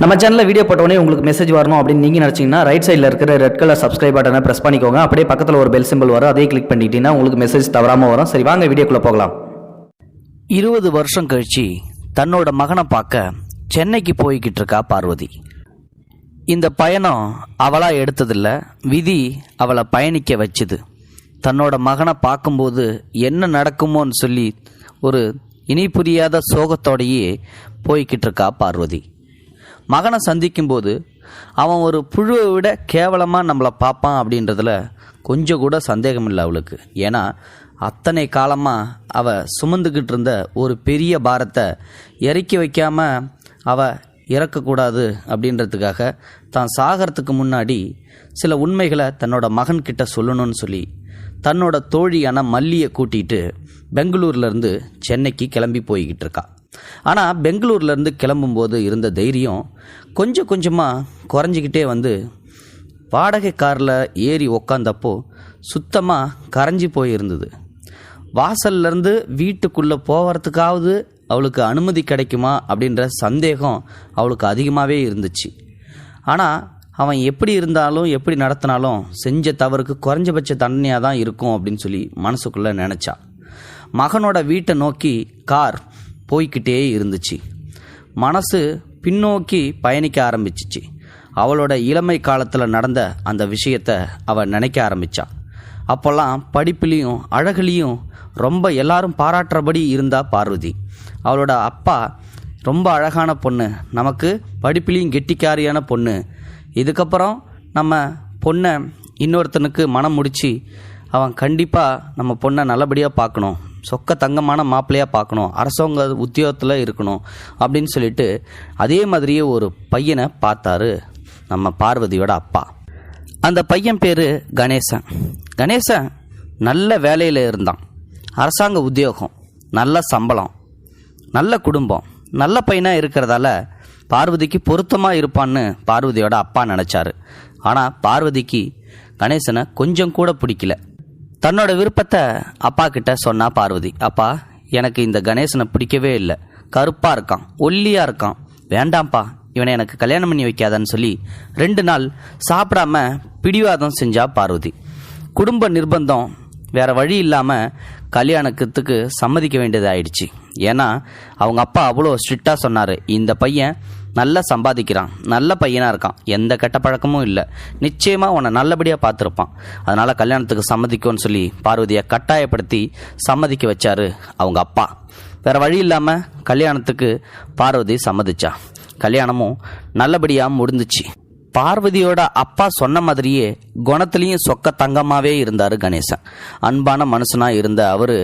நம்ம சேனலில் வீடியோ போட்டோடனே உங்களுக்கு மெசேஜ் வரணும் அப்படின்னு நீங்கள் நினச்சிங்கன்னா ரைட் சைடில் இருக்கிற ரெட் கலர் சப்ஸ்கிரைப் பட்டனை ப்ரெஸ் பண்ணிக்கோங்க. அப்படியே பக்கத்தில் ஒரு பெல் சிம்பிள் வரும். அதே கிளிக் பண்ணிட்டீங்கன்னா உங்களுக்கு மெசேஜ் தவறாமல் வரும். சரி வாங்க வீடியோக்குள்ளே போகலாம். இருபது வருஷம் கழிச்சு தன்னோட மகனை பார்க்க சென்னைக்கு போய்கிட்டு இருக்கா பார்வதி. இந்த பயணம் அவளாக எடுத்ததில்ல. விதி அவளை பயணிக்க வச்சுது. தன்னோட மகனை பார்க்கும்போது என்ன நடக்குமோன்னு சொல்லி ஒரு இனி புரியாத சோகத்தோடையே போய்கிட்டு இருக்கா பார்வதி. மகனை சந்திக்கும்போது அவன் ஒரு புழுவை விட கேவலமாக நம்மளை பார்ப்பான் அப்படின்றதுல கொஞ்சம் கூட சந்தேகம் இல்லை அவளுக்கு. ஏன்னா அத்தனை காலமாக அவ சுமந்துக்கிட்டு இருந்த ஒரு பெரிய பாரத்தை இறக்கி வைக்காம அவ இறக்கக்கூடாது அப்படின்றதுக்காக தான் சாகிறதுக்கு முன்னாடி சில உண்மைகளை தன்னோட மகன்கிட்ட சொல்லணும்னு சொல்லி தன்னோட தோழியான மல்லியை கூட்டிகிட்டு பெங்களூர்லேருந்து சென்னைக்கு கிளம்பி போய்கிட்டு இருக்கான் ஆனால் பெங்களூர்லேருந்து கிளம்பும்போது இருந்த தைரியம் கொஞ்சம் கொஞ்சமாக குறைஞ்சிக்கிட்டே வந்து வாடகை காரில் ஏறி உக்காந்தப்போ சுத்தமாக கரைஞ்சி போயிருந்தது. வாசல்லேருந்து வீட்டுக்குள்ளே போகிறதுக்காவது அவளுக்கு அனுமதி கிடைக்குமா அப்படின்ற சந்தேகம் அவளுக்கு அதிகமாகவே இருந்துச்சு. ஆனால் அவன் எப்படி இருந்தாலும் எப்படி நடத்தினாலும் செஞ்ச தவறுக்கு குறைஞ்சபட்ச தண்டனையாக தான் இருக்கும் அப்படின்னு சொல்லி மனசுக்குள்ளே நினச்சா. மகனோட வீட்டை நோக்கி கார் போய்க்கிட்டே இருந்துச்சு. மனசு பின்னோக்கி பயணிக்க ஆரம்பிச்சிச்சு. அவளோட இளமை காலத்தில் நடந்த அந்த விஷயத்த அவள் நினைக்க ஆரம்பித்தான் அப்போல்லாம் படிப்புலேயும் அழகுலேயும் ரொம்ப எல்லாரும் பாராட்டுறபடி இருந்தா பார்வதி. அவளோட அப்பா ரொம்ப அழகான பொண்ணு. நமக்கு படிப்புலேயும் கெட்டிக்காரியான பொண்ணு. இதுக்கப்புறம் நம்ம பொண்ணை இன்னொருத்தனுக்கு மனம் முடித்து அவன் கண்டிப்பாக நம்ம பொண்ணை நல்லபடியாக பார்க்கணும். சொக்க தங்கமான மாப்பிள்ளையாக பார்க்கணும். அரசாங்க உத்தியோகத்தில் இருக்கணும் அப்படின்னு சொல்லிட்டு அதே மாதிரியே ஒரு பையனை பார்த்தாரு நம்ம பார்வதியோட அப்பா. அந்த பையன் பேர் கணேசன். கணேசன் நல்ல வேலையில் இருந்தான். அரசாங்க உத்தியோகம் நல்ல சம்பளம் நல்ல குடும்பம் நல்ல பையனாக இருக்கிறதால பார்வதிக்கு பொருத்தமாக இருப்பான்னு பார்வதியோட அப்பா நினச்சாரு. ஆனால் பார்வதிக்கு கணேசனை கொஞ்சம் கூட பிடிக்கல. தன்னோட விருப்பத்தை அப்பா கிட்ட சொன்னா பார்வதி அப்பா எனக்கு இந்த கணேசனை பிடிக்கவே இல்லை. கருப்பாக இருக்கான் ஒல்லியாக இருக்கான். வேண்டாம்ப்பா இவனை எனக்கு கல்யாணம் பண்ணி வைக்காதான்னு சொல்லி ரெண்டு நாள் சாப்பிடாம பிடிவாதம் செஞ்சா பார்வதி. குடும்ப நிர்பந்தம் வேற வழி இல்லாமல் கல்யாணத்துக்கு சம்மதிக்க வேண்டியது ஆயிடுச்சு ஏன்னா அவங்க அப்பா அவ்வளோ ஸ்ட்ரிக்டாக சொன்னார். இந்த பையன் நல்லா சம்பாதிக்கிறான். நல்ல பையனாக இருக்கான். எந்த கெட்ட பழக்கமும் இல்லை. நிச்சயமாக உன்னை நல்லபடியாக பார்த்துருப்பான். அதனால் கல்யாணத்துக்கு சம்மதிக்கும்னு சொல்லி பார்வதியை கட்டாயப்படுத்தி சம்மதிக்க வச்சாரு அவங்க அப்பா. வேற வழி இல்லாமல் கல்யாணத்துக்கு பார்வதி சம்மதிச்சா. கல்யாணமும் நல்லபடியாக முடிந்துச்சு பார்வதியோட அப்பா சொன்ன மாதிரியே குணத்துலேயும் சொக்க தங்கமாகவே இருந்தார் கணேசன். அன்பான மனுஷனாக இருந்த அவர்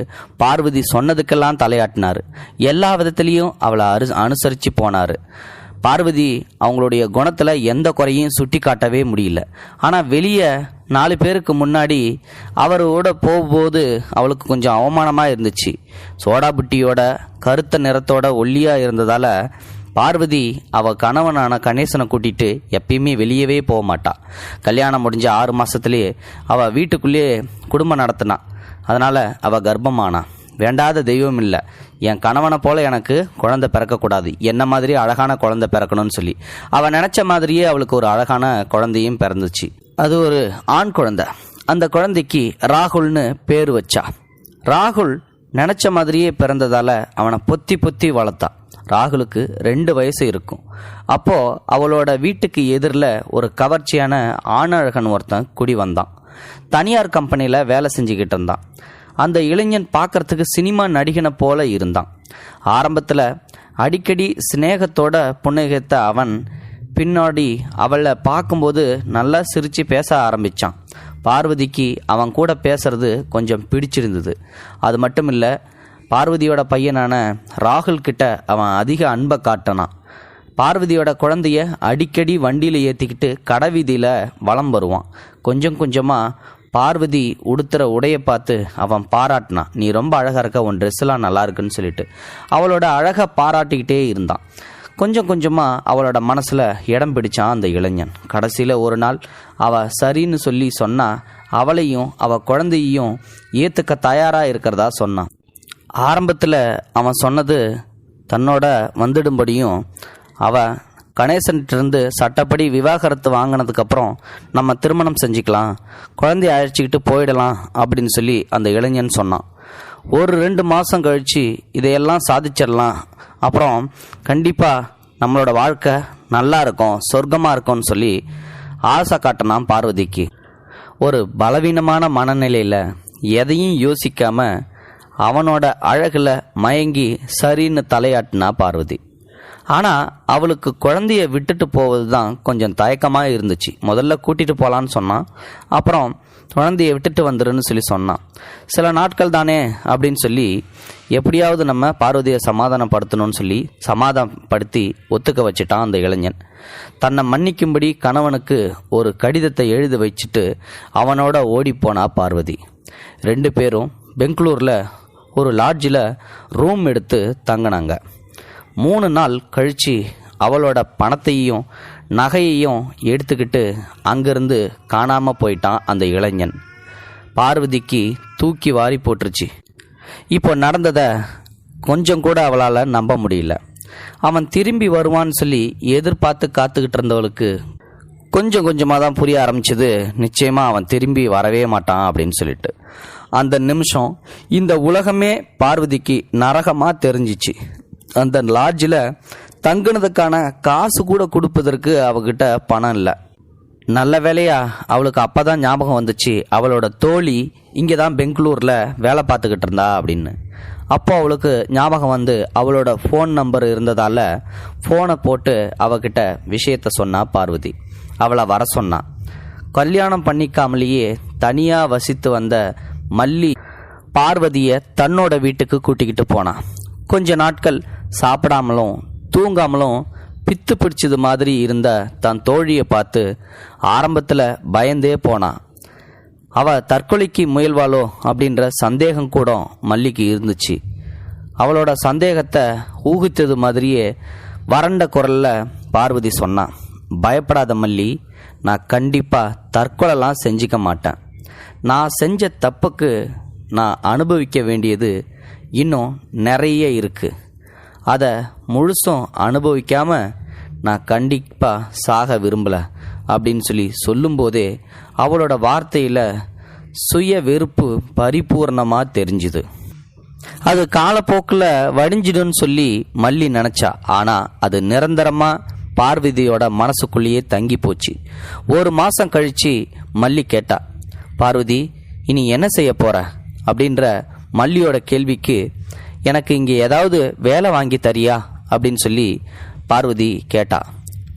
பார்வதி சொன்னதுக்கெல்லாம் தலையாட்டினார். எல்லா விதத்துலேயும் அவளை அரு அனுசரித்து போனார். பார்வதி அவங்களுடைய குணத்தில் எந்த குறையும் சுட்டி காட்டவே முடியல. ஆனால் வெளியே நாலு பேருக்கு முன்னாடி அவரோட போகும்போது அவளுக்கு கொஞ்சம் அவமானமாக இருந்துச்சு. சோடாபுட்டியோட கருத்த நிறத்தோட ஒல்லியாக இருந்ததால் பார்வதி அவள் கணவனான கணேசனை கூட்டிட்டு எப்பயுமே வெளியவே போக மாட்டாள் கல்யாணம் முடிஞ்ச ஆறு மாதத்துலேயே அவள் வீட்டுக்குள்ளேயே குடும்பம் நடத்தினான் அதனால் அவள் கர்ப்பமானான் வேண்டாத தெய்வம் இல்லை என் கணவனை போல எனக்கு குழந்தை பிறக்கக்கூடாது. என்ன மாதிரி அழகான குழந்தை பிறக்கணும்னு சொல்லி. அவன் நினைச்ச மாதிரியே அவளுக்கு ஒரு அழகான குழந்தையும் பிறந்துச்சு. அது ஒரு ஆண் குழந்தை. அந்த குழந்தைக்கு ராகுல்னு பேர் வச்சா. ராகுல் நினச்ச மாதிரியே பிறந்ததால் அவனை பொத்தி பொத்தி வளர்த்தான் ராகுலுக்கு ரெண்டு வயசு இருக்கும். அப்போது அவளோட வீட்டுக்கு எதிரில் ஒரு கவர்ச்சியான ஆணழகன் ஒருத்தன் குடி வந்தான். தனியார் கம்பெனியில் வேலை செஞ்சுக்கிட்டு இருந்தான். அந்த இளைஞன் பார்க்கறதுக்கு சினிமா நடிகனை போல இருந்தான். ஆரம்பத்தில் அடிக்கடி சிநேகத்தோட புன்னகைத்த அவன் பின்னாடி அவளை பார்க்கும்போது நல்லா சிரித்து பேச ஆரம்பித்தான் பார்வதிக்கு அவன் கூட பேசுறது கொஞ்சம் பிடிச்சிருந்தது. அது மட்டும் இல்லை பார்வதியோட பையனான ராகுல் கிட்ட அவன் அதிக அன்பை காட்டினான். பார்வதியோட குழந்தைய அடிக்கடி வண்டியில் ஏற்றிக்கிட்டு கடை வீதியில் வலம் வருவான். கொஞ்சம் கொஞ்சமாக பார்வதி உடுத்துற உடைய பார்த்து அவன் பாராட்டினான் நீ ரொம்ப அழகாக இருக்க உன் ட்ரெஸ்ஸெல்லாம் நல்லா இருக்குன்னு சொல்லிட்டு. அவளோட அழகை பாராட்டிக்கிட்டே இருந்தான். கொஞ்சம் கொஞ்சமாக அவளோட மனசில் இடம் பிடிச்சான் அந்த இளைஞன். கடைசியில் ஒரு நாள் அவ சரின்னு சொல்லி சொன்னால் அவளையும் அவ குழந்தையையும் ஏற்றுக்க தயாராக இருக்கிறதா சொன்னான். ஆரம்பத்தில் அவன் சொன்னது தன்னோட வந்துடும்படியும் அவள் கணேசன்கிட்டருந்து சட்டப்படி விவாகரத்து வாங்கினதுக்கப்புறம் நம்ம திருமணம் செஞ்சுக்கலாம் குழந்தைய அழைச்சிக்கிட்டு போயிடலாம் அப்படின்னு சொல்லி அந்த இளைஞன் சொன்னான். ஒரு ரெண்டு மாதம் கழித்து இதையெல்லாம் சாதிச்சிடலாம். அப்புறம் கண்டிப்பாக நம்மளோட வாழ்க்கை நல்லா இருக்கும் சொர்க்கமாக இருக்கும்னு சொல்லி ஆசை காட்டினான் பார்வதிக்கு. ஒரு பலவீனமான மனநிலையில் எதையும் யோசிக்காமல் அவனோட அழகில் மயங்கி சரின்னு தலையாட்டினா பார்வதி. ஆனால் அவளுக்கு குழந்தைய விட்டுட்டு போவது தான் கொஞ்சம் தயக்கமாக இருந்துச்சு. முதல்ல கூட்டிகிட்டு போகலான்னு சொன்னான் அப்புறம் குழந்தைய விட்டுட்டு வந்துருன்னு சொல்லி சொன்னான் சில நாட்கள் தானே அப்படின்னு சொல்லி எப்படியாவது நம்ம பார்வதியை சமாதானப்படுத்தணும்னு சொல்லி சமாதானப்படுத்தி ஒத்துக்க வச்சுட்டான் அந்த இளைஞன். தன்னை மன்னிக்கும்படி கணவனுக்கு ஒரு கடிதத்தை எழுதி வச்சுட்டு அவனோட ஓடிப்போனா பார்வதி. ரெண்டு பேரும் பெங்களூரில் ஒரு லாட்ஜில் ரூம் எடுத்து தங்கினாங்க. மூணு நாள் கழித்து அவளோட பணத்தையும் நகையையும் எடுத்துக்கிட்டு அங்கிருந்து காணாமல் போயிட்டான் அந்த இளைஞன். பார்வதிக்கு தூக்கி வாரி போட்டுருச்சு. இப்போ நடந்ததை கொஞ்சம் கூட அவளால் நம்ப முடியல. அவன் திரும்பி வருவான்னு சொல்லி எதிர்பார்த்து காத்துக்கிட்டு இருந்தவளுக்கு கொஞ்சம் கொஞ்சமாக தான் புரிய ஆரம்பிச்சது. நிச்சயமாக அவன் திரும்பி வரவே மாட்டான் அப்படின்னு சொல்லிட்டு. அந்த நிமிஷம் இந்த உலகமே பார்வதிக்கு நரகமாக தெரிஞ்சிச்சு. அந்த லாட்ஜில் தங்குனதுக்கான காசு கூட கொடுப்பதற்கு அவகிட்ட பணம் இல்லை. நல்ல வேலையா அவளுக்கு அப்போ தான் ஞாபகம் வந்துச்சு அவளோட தோழி இங்கே தான் பெங்களூரில் வேலை பார்த்துக்கிட்டு இருந்தா அப்படின்னு. அப்போ அவளுக்கு ஞாபகம் வந்து அவளோட ஃபோன் நம்பர் இருந்ததால் ஃபோனை போட்டு அவகிட்ட விஷயத்த சொன்னா பார்வதி. அவளை வர சொன்னான் கல்யாணம் பண்ணிக்காமலேயே தனியாக வசித்து வந்த மல்லி பார்வதியை தன்னோட வீட்டுக்கு கூட்டிக்கிட்டு போனான் கொஞ்ச நாட்கள் சாப்பிடாமலும் தூங்காமலும் பித்து பிடிச்சது மாதிரி இருந்த தன் தோழியை பார்த்து ஆரம்பத்தில் பயந்தே போனான் அவ தற்கொலைக்கு முயல்வாளோ அப்படின்ற சந்தேகம் கூட மல்லிக்கு இருந்துச்சு. அவளோட சந்தேகத்தை ஊகித்தது மாதிரியே வறண்ட குரலில் பார்வதி சொன்னான் பயப்படாத மல்லி நான் கண்டிப்பாக தற்கொலைலாம் செஞ்சிக்க மாட்டேன். நான் செஞ்ச தப்புக்கு நான் அனுபவிக்க வேண்டியது இன்னும் நிறைய இருக்குது அதை முழுசும் அனுபவிக்காம நான் கண்டிப்பாக சாக விரும்பல அப்படின்னு சொல்லி சொல்லும்போதே அவளோட வார்த்தையில் சுய வெறுப்பு பரிபூர்ணமாக தெரிஞ்சுது. அது காலப்போக்கில் வடிஞ்சிடும்னு சொல்லி மல்லி நினச்சா. ஆனால் அது நிரந்தரமாக பார்வதியோட மனசுக்குள்ளேயே தங்கி போச்சு. ஒரு மாதம் கழித்து மல்லி கேட்டா பார்வதி இனி என்ன செய்ய போகிற அப்படின்ற மல்லியோட கேள்விக்கு எனக்கு இங்கே ஏதாவது வேலை வாங்கி தரியா? அப்படின்னு சொல்லி பார்வதி கேட்டா.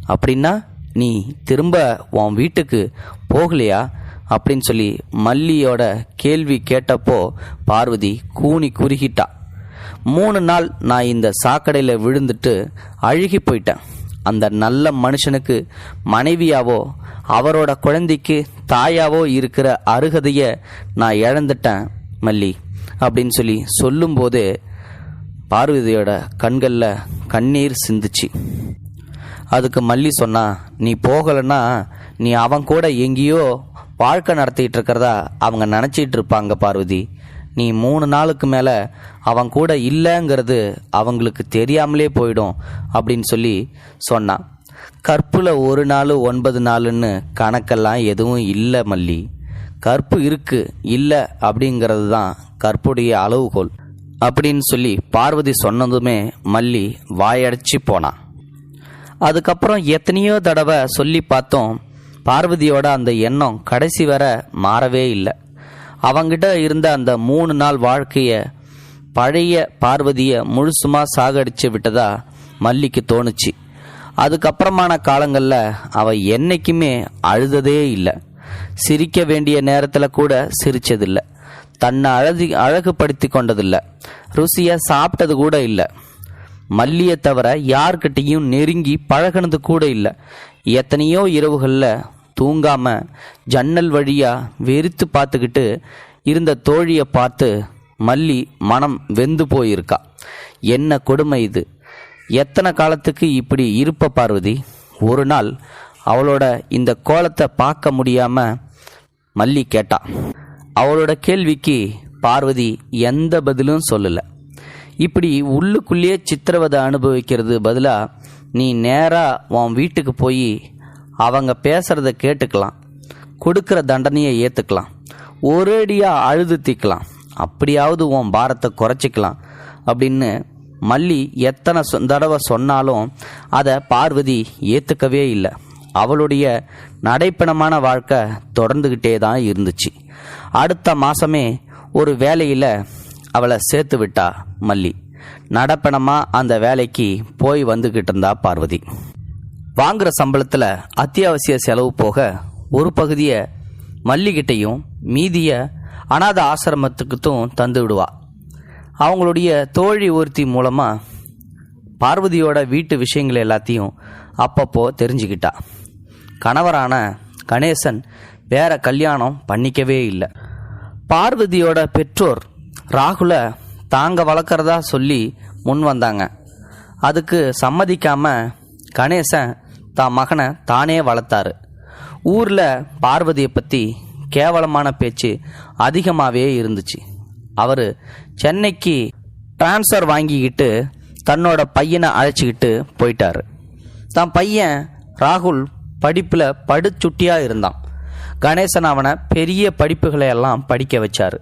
அப்படின்னா நீ திரும்ப உன் வீட்டுக்கு போகலையா? அப்படின்னு சொல்லி மல்லியோட கேள்வி கேட்டப்போ பார்வதி கூனி குறுகிட்டா. மூணு நாள் நான் இந்த சாக்கடையில் விழுந்துட்டு அழுகி போயிட்டேன். அந்த நல்ல மனுஷனுக்கு மனைவியாவோ அவரோட குழந்தைக்கு தாயாவோ இருக்கிற அருகதையை நான் இழந்துட்டேன் மல்லி. அப்படின்னு சொல்லி சொல்லும்போதே பார்வதியோட கண்களில் கண்ணீர் சிந்துச்சு. அதுக்கு மல்லி சொன்னா நீ போகலைன்னா நீ அவன் கூட எங்கேயோ வாழ்க்கை நடத்திட்டு இருக்கிறதா அவங்க நினச்சிட்டு இருப்பாங்க பார்வதி. நீ மூணு நாளுக்கு மேலே அவன் கூட இல்லைங்கிறது அவங்களுக்கு தெரியாமலே போயிடும் அப்படின்னு சொல்லி சொன்னான் கற்பில் ஒரு நாள் ஒன்பது நாளுன்னு கணக்கெல்லாம் எதுவும் இல்லை மல்லி. கற்பு இருக்கு இல்லை அப்படிங்கிறது தான் கற்புடைய அளவுகோல். அப்படின்னு சொல்லி பார்வதி சொன்னதுமே மல்லி வாயடைச்சி போனான் அதுக்கப்புறம் எத்தனையோ தடவை சொல்லி பார்த்தோம் பார்வதியோட அந்த எண்ணம் கடைசி வர மாறவே இல்லை. அவங்கிட்ட இருந்த அந்த மூணு நாள் வாழ்க்கையை பழைய பார்வதியை முழுசுமா சாகடிச்சு விட்டதா மல்லிக்கு தோணுச்சு. அதுக்கப்புறமான காலங்களில் அவ என்னைக்குமே அழுததே இல்லை. சிரிக்க வேண்டிய நேரத்தில் கூட சிரிச்சதில்லை. தன்னை அழகு அழகுபடுத்தி கொண்டதில்லை. ருசியை சாப்பிட்டது கூட இல்லை. மல்லியை தவிர யார்கிட்டையும் நெருங்கி பழகினது கூட இல்லை. எத்தனையோ இரவுகளில் தூங்காம ஜன்னல் வழியா வெறித்து பார்த்துக்கிட்டு இருந்த தோழியை பார்த்து மல்லி மனம் வெந்து போயிருக்கா. என்ன கொடுமை இது? எத்தனை காலத்துக்கு இப்படி இருப்ப பார்வதி? ஒரு நாள் அவளோட இந்த கோலத்தை பார்க்க முடியாம மல்லி கேட்டா அவளோட கேள்விக்கு பார்வதி எந்த பதிலும் சொல்லலை. இப்படி உள்ளுக்குள்ளேயே சித்திரவதை அனுபவிக்கிறது பதிலாக நீ நேராக உன் வீட்டுக்கு போய் அவங்க பேசுகிறத கேட்டுக்கலாம். கொடுக்குற தண்டனையை ஏற்றுக்கலாம் ஒரேடியாக அழுது தீக்கலாம். அப்படியாவது உன் பாரத்தை குறைச்சிக்கலாம். அப்படின்னு மல்லி எத்தனை சொ- தடவை சொன்னாலும் அதை பார்வதி ஏற்றுக்கவே இல்லை. அவளுடைய நடைப்பணமான வாழ்க்கை தொடர்ந்துக்கிட்டே தான் இருந்துச்சு. அடுத்த மாதமே ஒரு வேலையில் அவளை சேர்த்து விட்டா மல்லி. நடப்பணமாக அந்த வேலைக்கு போய் வந்துக்கிட்டு இருந்தா பார்வதி. வாங்குற சம்பளத்தில் அத்தியாவசிய செலவு போக ஒரு பகுதியை மல்லிகிட்டையும் மீதிய அனாத ஆசிரமத்துக்குத்தும் தந்து விடுவா. அவங்களுடைய தோழி ஒருத்தி மூலமாக பார்வதியோட வீட்டு விஷயங்கள் எல்லாத்தையும் அப்பப்போ தெரிஞ்சுக்கிட்டா. கணவரான கணேசன் வேற கல்யாணம் பண்ணிக்கவே இல்லை. பார்வதியோட பெற்றோர் ராகுலை தாங்க வளர்க்குறதா சொல்லி முன் வந்தாங்க. அதுக்கு சம்மதிக்காம கணேசன் தான் மகனை தானே வளர்த்தாரு. ஊரில் பார்வதியை பற்றி கேவலமான பேச்சு அதிகமாகவே இருந்துச்சு. அவர் சென்னைக்கு டிரான்ஸ்ஃபர் வாங்கிக்கிட்டு தன்னோட பையனை அழைச்சிக்கிட்டு போயிட்டாரு. தான் பையன் ராகுல் படிப்பில் படுச்சுட்டியாக இருந்தான். கணேசன் அவனை பெரிய படிப்புகளை எல்லாம் படிக்க வச்சார்.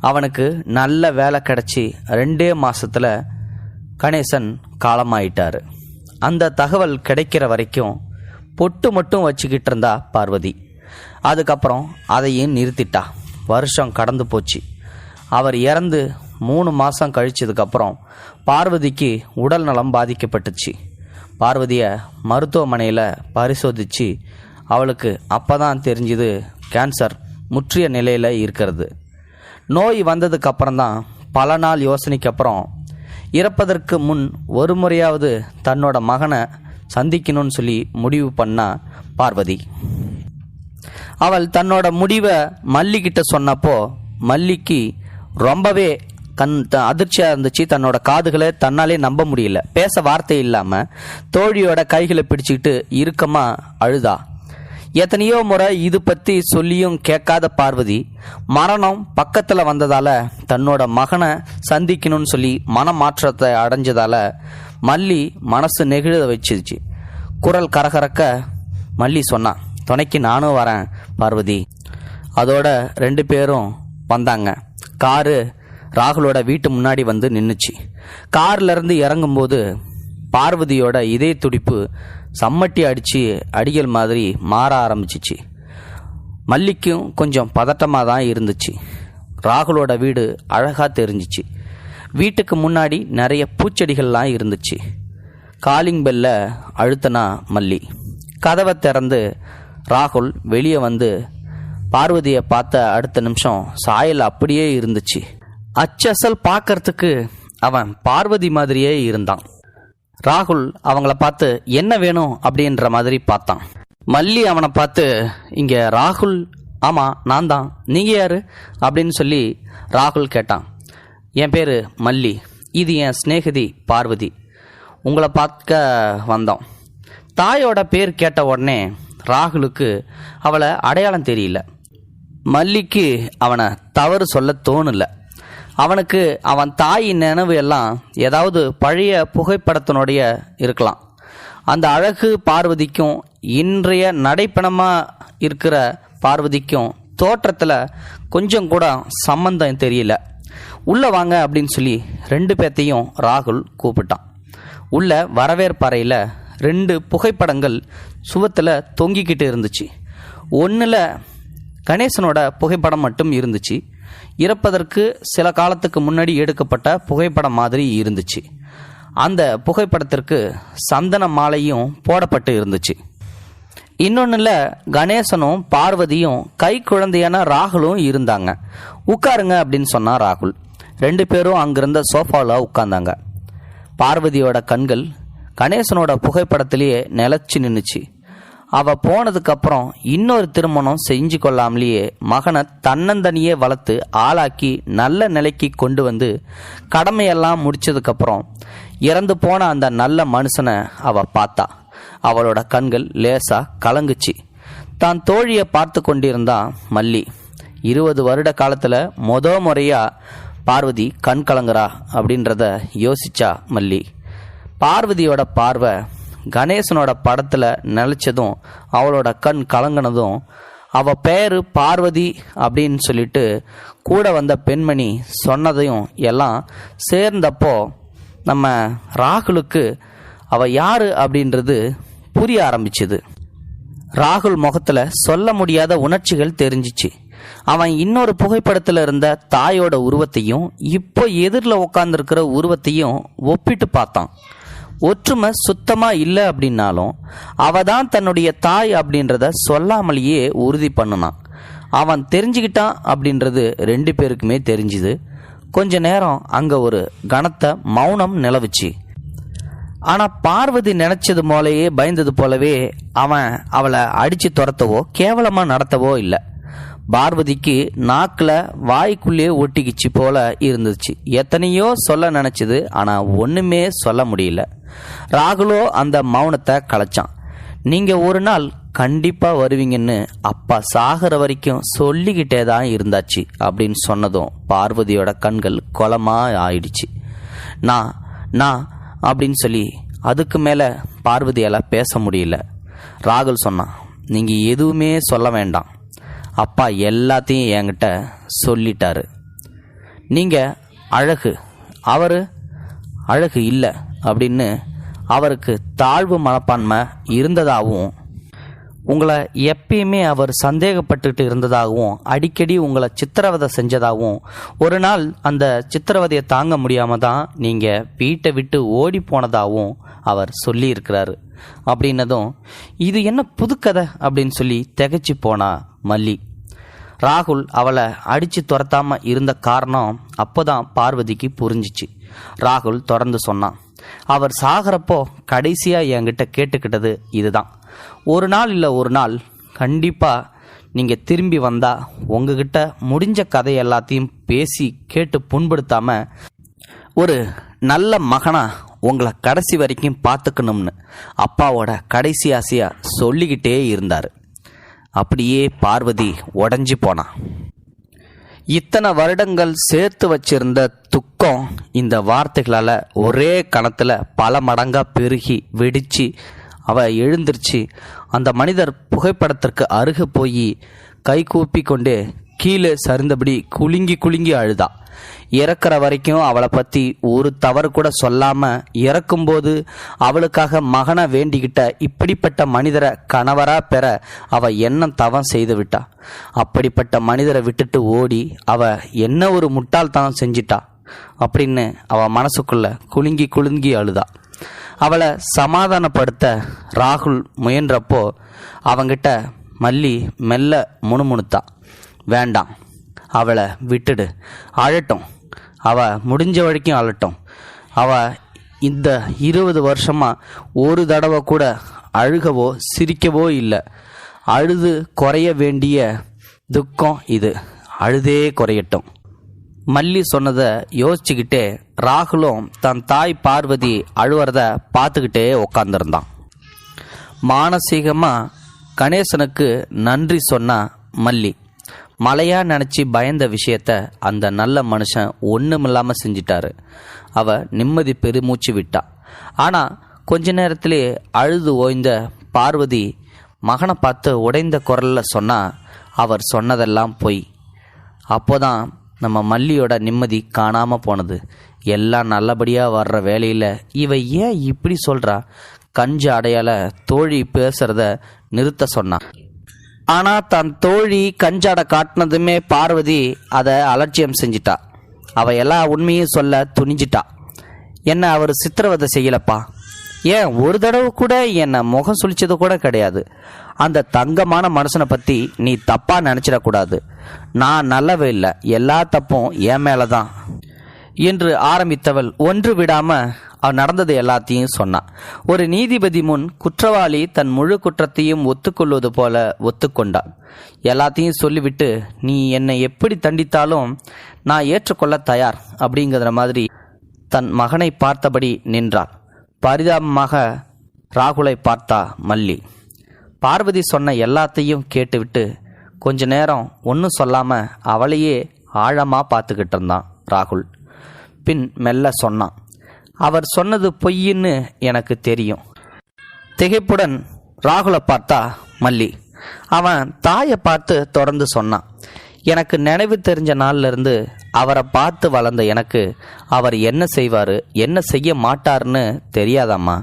அவனுக்கு நல்ல வேலை கிடச்சி ரெண்டே மாதத்தில் கணேசன் காலமாயிட்டார். அந்த தகவல் கிடைக்கிற வரைக்கும் பொட்டு மட்டும் வச்சுக்கிட்டு இருந்தா பார்வதி. அதுக்கப்புறம் அதையும் நிறுத்திட்டா. வருஷம் கடந்து போச்சு. அவர் இறந்து மூணு மாதம் கழிச்சதுக்கப்புறம் பார்வதிக்கு உடல் நலம் பாதிக்கப்பட்டுச்சு. பார்வதியை மருத்துவமனையில் பரிசோதித்து அவளுக்கு அப்போ தான் தெரிஞ்சுது கேன்சர் முற்றிய நிலையில் இருக்கிறது. நோய் வந்ததுக்கு அப்புறம்தான் பல நாள் யோசனைக்கு அப்புறம் இறப்பதற்கு முன் ஒரு முறையாவது தன்னோட மகனை சந்திக்கணும்னு சொல்லி முடிவு பண்ணா பார்வதி. அவள் தன்னோட முடிவை மல்லிக்கிட்ட சொன்னப்போ மல்லிக்கு ரொம்பவே கண் த- அதிர்ச்சியாக இருந்துச்சு. தன்னோட காதுகளை தன்னாலே நம்ப முடியல. பேச வார்த்தை இல்லாமல் தோழியோட கைகளை பிடிச்சிக்கிட்டு இறுக்கமாக அழுதா. எத்தனையோ முறை இது பற்றி சொல்லியும் கேட்காத பார்வதி மரணம் பக்கத்தில் வந்ததால் தன்னோட மகனை சந்திக்கணும்னு சொல்லி மனமாற்றத்தை அடைஞ்சதால் மல்லி மனசு நெகிழ வச்சிருச்சு. குரல் கரகரக்க மல்லி சொன்னான் துணைக்கு நானும் வரேன் பார்வதி. அதோட ரெண்டு பேரும் வந்தாங்க. காரு ராகுலோட வீட்டு முன்னாடி வந்து நின்றுச்சு கார்லேருந்து இறங்கும்போது பார்வதியோட இதய துடிப்பு சம்மட்டி அடித்து அடிகள் மாதிரி மாற ஆரம்பிச்சிச்சு. மல்லிக்கும் கொஞ்சம் பதட்டமாக தான் இருந்துச்சு. ராகுலோட வீடு அழகாக தெரிஞ்சிச்சு. வீட்டுக்கு முன்னாடி நிறைய பூச்செடிகள்லாம் இருந்துச்சு. காலிங் பெல்ல அழுத்தனா மல்லி. கதவை திறந்து ராகுல் வெளியே வந்து பார்வதியை பார்த்த அடுத்த நிமிஷம் சாயல் அப்படியே இருந்துச்சு. அச்சசல் பார்க்கறதுக்கு அவன் பார்வதி மாதிரியே இருந்தான். ராகுல் அவங்கள பார்த்து என்ன வேணும்? அப்படின்ற மாதிரி பார்த்தான். மல்லி அவனை பார்த்து இங்கே ராகுல் ஆமாம் நான் தான். நீங்கள் யார்? அப்படின்னு சொல்லி ராகுல் கேட்டான். என் பேர் மல்லி. இது என் சிநேகிதி பார்வதி. உங்களை பார்க்க வந்தோம். தாயோட பேர் கேட்ட உடனே ராகுலுக்கு அவளை அடையாளம் தெரியல. மல்லிக்கு அவனை தவறு சொல்ல தோணல. அவனுக்கு அவன் தாயின் நினைவு எல்லாம் ஏதாவது பழைய புகைப்படத்தினுடைய இருக்கலாம். அந்த அழகு பார்வதிக்கும் இன்றைய நடைப்பணமாக இருக்கிற பார்வதிக்கும் தோற்றத்தில் கொஞ்சம் கூட சம்பந்தம் தெரியல. உள்ளே வாங்க அப்படின்னு சொல்லி ரெண்டு பேர்த்தையும் ராகுல் கூப்பிட்டான். உள்ள வரவேற்பறையில் ரெண்டு புகைப்படங்கள் சுவத்தில் தொங்கிக்கிட்டு இருந்துச்சு. ஒன்றில் கணேசனோட புகைப்படம் மட்டும் இருந்துச்சு. இறப்பதற்கு சில காலத்துக்கு முன்னாடி எடுக்கப்பட்ட புகைப்படம் மாதிரி இருந்துச்சு. அந்த புகைப்படத்திற்கு சந்தன மாலையும் போடப்பட்டு இருந்துச்சு. இன்னொன்னுல கணேசனும் பார்வதியும் கை குழந்தையான ராகுலும் இருந்தாங்க. உட்காருங்க அப்படின்னு சொன்னா ராகுல். ரெண்டு பேரும் அங்கிருந்த சோஃபாவில் உட்கார்ந்தாங்க. பார்வதியோட கண்கள் கணேசனோட புகைப்படத்திலேயே நிலச்சி நின்றுச்சு அவ போனதுக்கு அப்புறம் இன்னொரு திருமணம் செஞ்சு கொள்ளாமலேயே மகனை தன்னந்தனியே வளர்த்து ஆளாக்கி நல்ல நிலைக்கு கொண்டு வந்து கடமையெல்லாம் முடிச்சதுக்கப்புறம் இறந்து போன அந்த நல்ல மனுஷனை அவ பார்த்தா. அவளோட கண்கள் லேசா கலங்குச்சு. தான் தோழியை பார்த்து கொண்டிருந்தா மல்லி இருபது வருட காலத்துல மொத முறையா பார்வதி கண் கலங்குறா? அப்படின்றத யோசிச்சா மல்லி. பார்வதியோட பார்வை கணேசனோட படத்தில் நிலச்சதும் அவளோட கண் கலங்கினதும் அவ பேர் பார்வதி அப்படின்னு சொல்லிட்டு கூட வந்த பெண்மணி சொன்னதையும் எல்லாம் சேர்ந்தப்போ நம்ம ராகுலுக்கு அவ யார் அப்படின்றது புரிய ஆரம்பிச்சுது. ராகுல் முகத்தில் சொல்ல முடியாத உணர்ச்சிகள் தெரிஞ்சிச்சு. அவன் இன்னொரு புகைப்படத்தில் இருந்த தாயோட உருவத்தையும் இப்போ எதிரில் உட்காந்துருக்கிற உருவத்தையும் ஒப்பிட்டு பார்த்தான். ஒற்றுமை சுத்தமாக இல்லை அப்படின்னாலும் அவ தான் தன்னுடைய தாய் அப்படின்றத சொல்லாமலேயே உறுதி பண்ணினான். அவன் தெரிஞ்சுக்கிட்டான் அப்படின்றது ரெண்டு பேருக்குமே தெரிஞ்சுது. கொஞ்ச நேரம் அங்கே ஒரு கனத்த மௌனம் நிலவுச்சு. ஆனால் பார்வதி நினச்சது போலயே பயந்தது போலவே அவன் அவளை அடித்து துரத்தவோ கேவலமாக நடத்தவோ இல்லை. பார்வதிக்கு நாக்கில் வாய்க்குள்ளேயே ஒட்டிக்கிச்சு போல இருந்துச்சு. எத்தனையோ சொல்ல நினச்சிது ஆனால் ஒன்றுமே சொல்ல முடியல. ராகுலோ அந்த மௌனத்தை கலைச்சான். நீங்கள் ஒரு நாள் கண்டிப்பாக வருவீங்கன்னு அப்பா சாகிற வரைக்கும் சொல்லிக்கிட்டே தான் இருந்தாச்சு அப்படின்னு சொன்னதும் பார்வதியோட கண்கள் குளமாக ஆயிடுச்சு. நான் நான் அப்படின்னு சொல்லி அதுக்கு மேலே பார்வதியால் பேச முடியல. ராகுல் சொன்னான் நீங்கள் எதுவுமே சொல்ல வேண்டாம். அப்பா எல்லாத்தையும் என்கிட்ட சொல்லிட்டாரு. நீங்கள் அழகு. அவர் அழகு இல்லை அப்படின்னு அவருக்கு தாழ்வு மனப்பான்மை இருந்ததாகவும் உங்களை எப்பயுமே அவர் சந்தேகப்பட்டுட்டு இருந்ததாகவும் அடிக்கடி உங்களை சித்திரவதை செஞ்சதாகவும் ஒரு நாள் அந்த சித்திரவதையை தாங்க முடியாமல் தான் நீங்கள் வீட்டை விட்டு ஓடி போனதாகவும் அவர் சொல்லியிருக்கிறாரு. அப்படின்னதும் இது என்ன புதுக்கதை? அப்படின்னு சொல்லி திகச்சு போனா மல்லி. ராகுல் அவளை அடித்து துரத்தாமல் இருந்த காரணம் அப்போதான் பார்வதிக்கு புரிஞ்சிச்சு. ராகுல் தொடர்ந்து சொன்னான் அவர் சாகிறப்போ கடைசியாக என்கிட்ட கேட்டுக்கிட்டது இதுதான். ஒரு நாள் இல்லை ஒரு நாள் கண்டிப்பாக நீங்கள் திரும்பி வந்தால் உங்ககிட்ட முடிஞ்ச கதை எல்லாத்தையும் பேசி கேட்டு புண்படுத்தாமல் ஒரு நல்ல மகனாக உங்களை கடைசி வரைக்கும் பார்த்துக்கணும்னு அப்பாவோட கடைசி ஆசையாக சொல்லிக்கிட்டே இருந்தார். அப்படியே பார்வதி உடஞ்சி போனான் இத்தனை வருடங்கள் சேர்த்து வச்சிருந்த துக்கம் இந்த வார்த்தைகளால் ஒரே கணத்தில் பல மடங்காக பெருகி வெடிச்சு அவ எழுந்திருச்சு. அந்த மனிதர் புகைப்படத்திற்கு அருகே போய் கை கூப்பி கொண்டே கீழே சரிந்தபடி குலுங்கி குலுங்கி அழுதா. இறக்குற வரைக்கும் அவளை பத்தி ஒரு தவறு கூட சொல்லாம இறக்கும்போது அவளுக்காக மகனை வேண்டிக்கிட்ட இப்படிப்பட்ட மனிதரை கணவரா பெற அவ என்ன தவம் செய்து விட்டா. அப்படிப்பட்ட மனிதரை விட்டுட்டு ஓடி அவ என்ன ஒரு முட்டாள்தனம் செஞ்சிட்டா அப்படின்னு அவ மனசுக்குள்ள குலுங்கி குலுங்கி அழுதா. அவளை சமாதானப்படுத்த ராகுல் முயன்றப்போ அவங்கிட்ட மல்லி மெல்ல முணுமுணுத்தான் வேண்டாம். அவளை விட்டுடு. அழட்டும். அவ முடிஞ்ச வரைக்கும் அழட்டும். அவ இந்த இருபது வருஷமாக ஒரு தடவை கூட அழுகவோ சிரிக்கவோ இல்லை. அழுது குறைய வேண்டிய துக்கம் இது. அழுதே குறையட்டும். மல்லி சொன்னதை யோசிச்சுக்கிட்டே ராகுலும் தன் தாய் பார்வதி அழுவுறத பார்த்துக்கிட்டே உக்காந்துருந்தான். மானசீகமாக கணேசனுக்கு நன்றி சொன்னா மல்லி. மலையா நினச்சி பயந்த விஷயத்த அந்த நல்ல மனுஷன் ஒன்றுமில்லாமல் செஞ்சிட்டாரு. அவ நிம்மதி பெருமூச்சு விட்டா. ஆனால் கொஞ்ச நேரத்திலே அழுது ஓய்ந்த பார்வதி மகனை பார்த்து உடைந்த குரலில் சொன்னால் அவர் சொன்னதெல்லாம் பொய். அப்போதான் நம்ம மல்லியோட நிம்மதி காணாமல் போனது. எல்லாம் நல்லபடியாக வர்ற வேலையில் இவ ஏன் இப்படி சொல்கிறா கஞ்ச அடையால தோழி பேசுகிறத நிறுத்த சொன்னான் ஆனால் தன் தோழி கஞ்சாட காட்டினதுமே பார்வதி அதை அலட்சியம் செஞ்சிட்டா. அவ எல்லா உண்மையும் சொல்ல துணிஞ்சிட்டா. என்ன அவர் சித்திரவதை செய்யலப்பா? ஏன் ஒரு தடவை கூட என்னை முகம் சுழிச்சது கூட கிடையாது. அந்த தங்கமான மனுஷனை பற்றி நீ தப்பாக நினச்சிடக்கூடாது. நான் நல்லவே இல்லை. எல்லா தப்பும் என் மேலே தான் என்று ஆரம்பித்தவள் ஒன்று விடாமல் அவர் நடந்தது எல்லாத்தையும் சொன்னான். ஒரு நீதிபதி முன் குற்றவாளி தன் முழு குற்றத்தையும் ஒத்துக்கொள்வது போல ஒத்துக்கொண்டான். எல்லாத்தையும் சொல்லிவிட்டு நீ என்னை எப்படி தண்டித்தாலும் நான் ஏற்றுக்கொள்ள தயார் அப்படிங்கிற மாதிரி தன் மகனை பார்த்தபடி நின்றாள் பரிதாபமாக ராகுலை பார்த்தா மல்லி. பார்வதி சொன்ன எல்லாத்தையும் கேட்டுவிட்டு கொஞ்ச நேரம் ஒன்றும் சொல்லாமல் அவளையே ஆழமாக பார்த்துக்கிட்டு இருந்தான் ராகுல். பின் மெல்ல சொன்னான். அவர் சொன்னது பொய்ன்னு எனக்கு தெரியும். திகைப்புடன் ராகுலை பார்த்தா மல்லி. அவன் தாயை பார்த்து தொடர்ந்து சொன்னான். எனக்கு நினைவு தெரிஞ்ச நாள்லேருந்து அவரை பார்த்து வளர்ந்த எனக்கு அவர் என்ன செய்வார் என்ன செய்ய மாட்டார்னு தெரியாதாம்மா.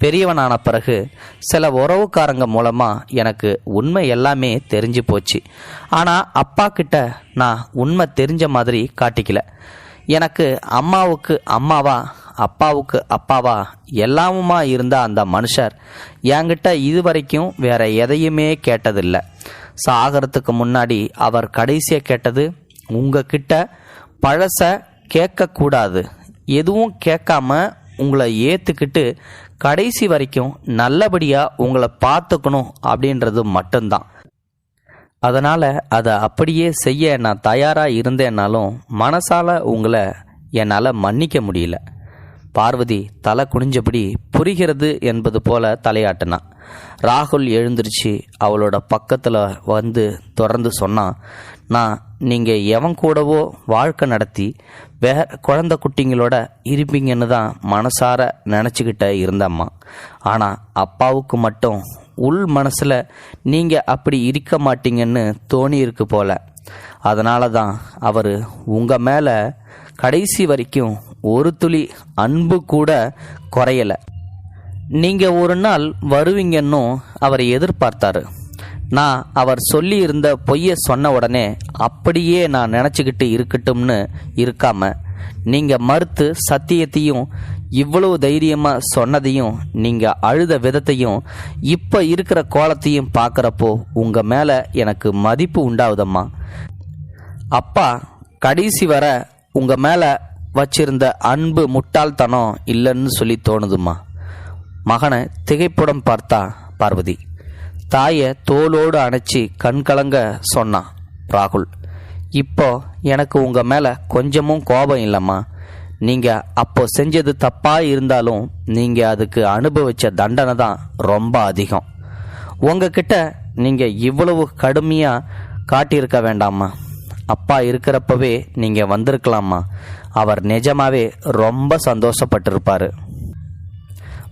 பெரியவனான பிறகு சில உறவுக்காரங்க மூலமாக எனக்கு உண்மை எல்லாமே தெரிஞ்சு போச்சு. ஆனால் அப்பா கிட்ட நான் உண்மை தெரிஞ்ச மாதிரி காட்டிக்கல. எனக்கு அம்மாவுக்கு அம்மாவா அப்பாவுக்கு அப்பாவா எல்லாமுமா இருந்த அந்த மனுஷர் என்கிட்ட இதுவரைக்கும் வேற எதையுமே கேட்டதில்லை. சாகறதுக்கு முன்னாடி அவர் கடைசியாக கேட்டது உங்ககிட்ட பழச கேட்கக்கூடாது. எதுவும் கேட்காம உங்களை ஏற்றுக்கிட்டு கடைசி வரைக்கும் நல்லபடியாக உங்களை பார்த்துக்கணும் அப்படின்றது மட்டும்தான். அதனால் அதை அப்படியே செய்ய நான் தயாராக இருந்தேன்னாலும் மனசால உங்களை என்னால் மன்னிக்க முடியல. பார்வதி தலை குனிஞ்சபடி புரிகிறது என்பது போல தலையாட்டினான் ராகுல் எழுந்திருச்சு அவளோட பக்கத்தில் வந்து தொடர்ந்து சொன்னான் நான் நீங்கள் எவன் கூடவோ வாழ்க்கை நடத்தி வே குழந்தை குட்டிங்களோட இருப்பீங்கன்னு தான் மனசார நினச்சிக்கிட்ட இருந்தம்மா. ஆனால் அப்பாவுக்கு மட்டும் உள் மனசில் நீங்கள் அப்படி இருக்க மாட்டீங்கன்னு தோணியிருக்கு போல். போல அதனால தான் அவர் உங்கள் மேலே கடைசி வரைக்கும் ஒரு துளி அன்பு கூட குறையலை. நீங்கள் ஒரு நாள் வருவீங்கன்னும் அவரை எதிர்பார்த்தாரு. நான் அவர் சொல்லியிருந்த பொய்யை சொன்ன உடனே அப்படியே நான் நினச்சிக்கிட்டு இருக்கட்டும்னு இருக்காம நீங்கள் மறுத்து சத்தியத்தையும் இவ்வளவு தைரியமாக சொன்னதையும் நீங்கள் அழுத விதத்தையும் இப்போ இருக்கிற கோலத்தையும் பார்க்குறப்போ உங்கள் மேலே எனக்கு மதிப்பு உண்டாகுதம்மா அப்பா கடைசி வர உங்கள் மேலே வச்சிருந்த அன்பு முட்டாள்தனம் இல்லைன்னு சொல்லி தோணுதும்மா. மகனை திகைப்புடன் பார்த்தா பார்வதி. தாயை தோளோடு அணைச்சி கண்கலங்க சொன்னான் ராகுல். இப்போ எனக்கு உங்கள் மேலே கொஞ்சமும் கோபம் இல்லைம்மா. நீங்கள் அப்போ செஞ்சது தப்பாக இருந்தாலும் நீங்கள் அதுக்கு அனுபவித்த தண்டனை தான் ரொம்ப அதிகம். உங்ககிட்ட நீங்கள் இவ்வளவு கடுமையாக காட்டியிருக்க வேண்டாமா? அப்பா இருக்கிறப்பவே நீங்கள் வந்திருக்கலாமா? அவர் நிஜமாவே ரொம்ப சந்தோஷப்பட்டிருப்பார்.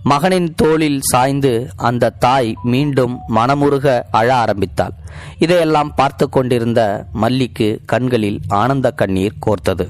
மகனின் தோளில் சாய்ந்து அந்த தாய் மீண்டும் மனமுருக அழ ஆரம்பித்தாள். இதையெல்லாம் பார்த்து கொண்டிருந்த மல்லிக்கு கண்களில் ஆனந்த கண்ணீர் கோர்த்தது.